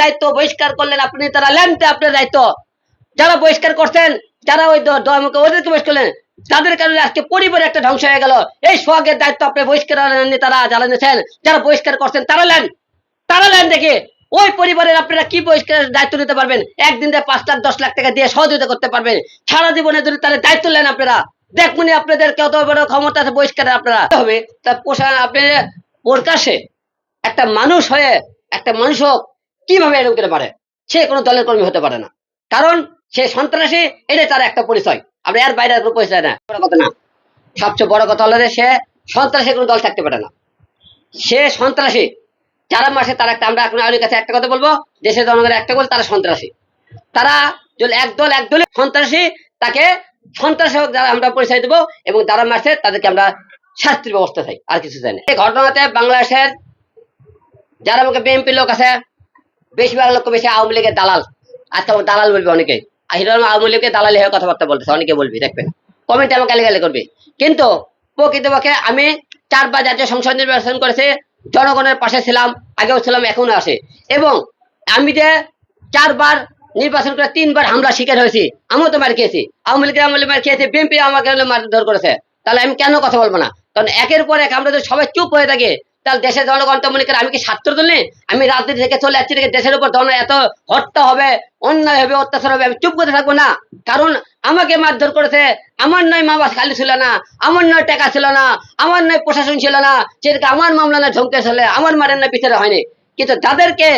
দায়িত্ব বহিষ্কার করলেন আপনি, তারা লেনতে আপনার দায়িত্ব। যারা বহিষ্কার করছেন, যারা ওই দমকে ওদেরকে বহিষ্কার করলেন, তাদের কারণে আজকে পরিবার একটা ধ্বংস হয়ে গেল। এই সোহাগের দায়িত্ব আপনি বহিষ্কার নেননি তারা যারা যারা বহিষ্কার করছেন, তারা লেন তারা লেন দেখে ওই পরিবারের আপনারা কি বহিষ্কারের দায়িত্ব নিতে পারবেন? একদিন পাঁচ লাখ, দশ লাখ টাকা দিয়ে সহযোগিতা করতে পারবেন। সারা জীবনে যদি তাদের দায়িত্ব নেন আপনারা। দেখুন আপনাদের কত বড় ক্ষমতা আছে বহিষ্কারের আপনারা। হবে তা পোষা, আপনি প্রকাশে একটা মানুষ হয়ে, একটা মানুষ হোক কীভাবে এরকম করে পারে? সে কোনো দলের কর্মী হতে পারে না। কারণ সে সন্ত্রাসী, এটাই তার একটা পরিচয়। আমরা এর বাইরে কোনো পরিচয় না বড় কথা না। সবচেয়ে বড় কথা হলো যে, সে সন্ত্রাসী কোনো দল থাকতে পারে না। সে সন্ত্রাসী। যারা মাসে তারা একটা, আমরা এখন আলীর কাছে একটা কথা বলব, দেশের জনগণের একটা বল তারা সন্ত্রাসী। তারা যদি একদল একদলে সন্ত্রাসী, তাকে সন্ত্রাসী হোক যারা আমরা পরিচয় দেবো এবং যারা মাসে তাদেরকে আমরা শাস্তির ব্যবস্থা চাই। আর কিছু চাই না। এই ঘটনাতে বাংলাদেশের যারা আমাকে বিএনপি লোক আছে বেশিরভাগ লোক বেশি আওয়ামী লীগের দালাল। আমার দালাল বলবে অনেকে। আর হিরো আওয়ামী লীগের দালালি হয়ে কথাবার্তা বলতেছে, অনেকে বলবি দেখবেন কমেন্টে আমাকে গালি করবে। কিন্তু প্রকৃতপক্ষে আমি চারবার জাতীয় সংসদ নির্বাচন করেছে, জনগণের পাশে ছিলাম, আগেও ছিলাম এখনও আছে। এবং আমি যে চারবার নির্বাচন করে তিনবার হামলা শিকার হয়েছি, আমিও তো মার খেয়েছি। আওয়ামী লীগের আমলে মার খেয়েছি বিএনপি আমাকে মারধর করেছে। তাহলে আমি কেন কথা বলব না? কারণ একের পর এক আমরা যদি সবাই চুপ হয়ে থাকি তাহলে দেশের জনগণ তো মনে করে আমি কি ছাত্র নেই আমি রাজনীতি থেকে চলে যাচ্ছি দেশের উপর জন এত হত্যা হবে, অন্যায় হবে, অত্যাচার হবে? আমি চুপ করে থাকব না। কারণ আমাকে মারধর করেছে, আমার নয় মা বাবা খালি ছিল না, আমার নয় টাকা ছিল না, আমার নয় প্রশাসন ছিল না সেদিকে আমার মামলা না ঝমকে চলে, আমার মারের না বিচারে হয়নি। কিন্তু যাদেরকে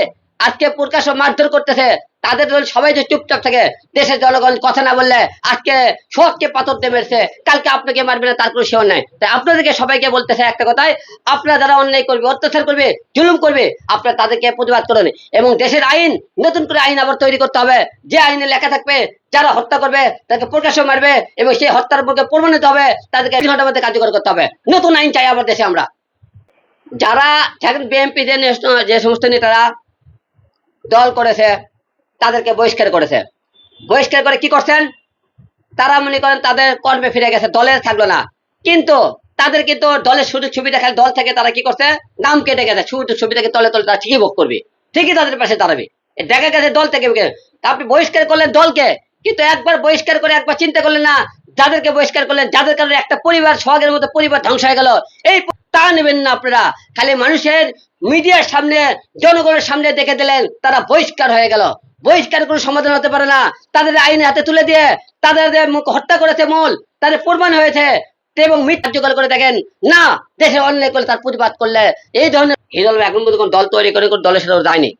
আজকে প্রকাশ মারধর করতেছে তাদের দল সবাই যে চুপচাপ থাকে। দেশের জনগণ কথা না বললে আজকে সবকে পাথর দিয়ে মেরেছে, কালকে আপনাকে মারবে না তার কোনো শিওর নাই। তাই আপনাদেরকে সবাইকে বলতেছে একটা কথাই, আপনারা যারা অন্যায় করবে, অত্যাচার করবে, জুলুম করবে, আপনারা তাদেরকে প্রতিবাদ করেন এবং দেশের আইন, নতুন করে আইন আবার তৈরি করতে হবে। যে আইনে লেখা থাকবে, যারা হত্যা করবে তাদেরকে প্রকাশ্য মারবে এবং সেই হত্যার পক্ষে প্রমাণিত হবে, তাদেরকে তিন ঘণ্টার মধ্যে কার্যকর করতে হবে। নতুন আইন চাই আমার দেশে আমরা। যারা বিএনপি যে সমস্ত নেতারা দল করেছে তাদেরকে বহিষ্কার করেছে। বহিষ্কার করে কি করছেন? তারা মনে করেন তাদের কর্মে ফিরে গেছে, দলে থাকল না। কিন্তু তাদের কিন্তু দলের সুযোগ সুবিধা খালি দল থেকে তারা কি করছে? নাম কেটে গেছে, সুযোগ সুবিধাকে তলে তলে তারা ঠিকই ভোগ করবে। ঠিকই তাদের পাশে দাঁড়াবে। দেখা গেছে দল থেকে আপনি বহিষ্কার করলেন দলকে, কিন্তু একবার বহিষ্কার করে একবার চিন্তা করলেন না, যাদেরকে বহিষ্কার করলেন, যাদের কারণে একটা পরিবার সোহাগের মতো পরিবার ধ্বংস হয়ে গেল, এই তা নেবেন না আপনারা। খালি মানুষের মিডিয়ার সামনে, জনগণের সামনে দেখে দিলেন, তারা বহিষ্কার হয়ে গেল। বহিষ্কার কোনো সমাধান হতে পারে না। তাদের আইনে হাতে তুলে দিয়ে তাদের হত্যা করেছে মূল, তাদের প্রমাণ হয়েছে। এবং মিথ্যা কার্যকর করে দেখেন, না দেশে অন্যায় করলে তার প্রতিবাদ করলে এই ধরনের হিরল এখন পর্যন্ত দল তৈরি করে কোনো দলের সাথে যায়নি।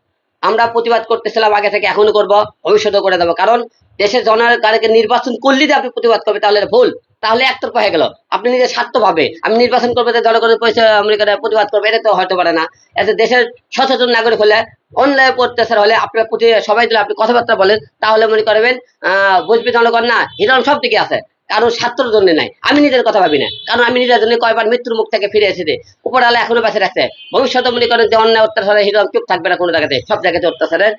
আমরা প্রতিবাদ করতেছিলাম, আগে থেকে এখনও করব ভবিষ্যতে করে দেবো। কারণ দেশের জনগণকে নির্বাচন করলে যে আপনি প্রতিবাদ করবে তাহলে ভুল। তাহলে একতরফা হয়ে গেল। আপনি নিজের স্বার্থ ভাবে। আমি নির্বাচন করব তো জনগণের পয়সা আমি করে প্রতিবাদ করব, এটা তো হতে পারে না। এতে দেশের সচেতন নাগরিক হলে, অন্যায় অত্যাচার হলে আপনার প্রতি সবাই যদি আপনি কথাবার্তা বলেন, তাহলে মনে করবেন, আহ, বুঝবি জনগণ না, হিরণ সব দিকে আছে। কারণ স্বার্থর জন্য নাই। আমি নিজের কথা ভাবি না। কারণ আমি নিজের জন্য কয়বার মৃত্যুর মুখ থেকে ফিরে এসেছি। উপর আলো এখনও বেঁচে রাখছে ভবিষ্যতে মনে করেন যে অন্যায় অত্যাচারে হিরণ চুপ থাকবে না কোনো জায়গাতে, সব জায়গাতে অত্যাচারের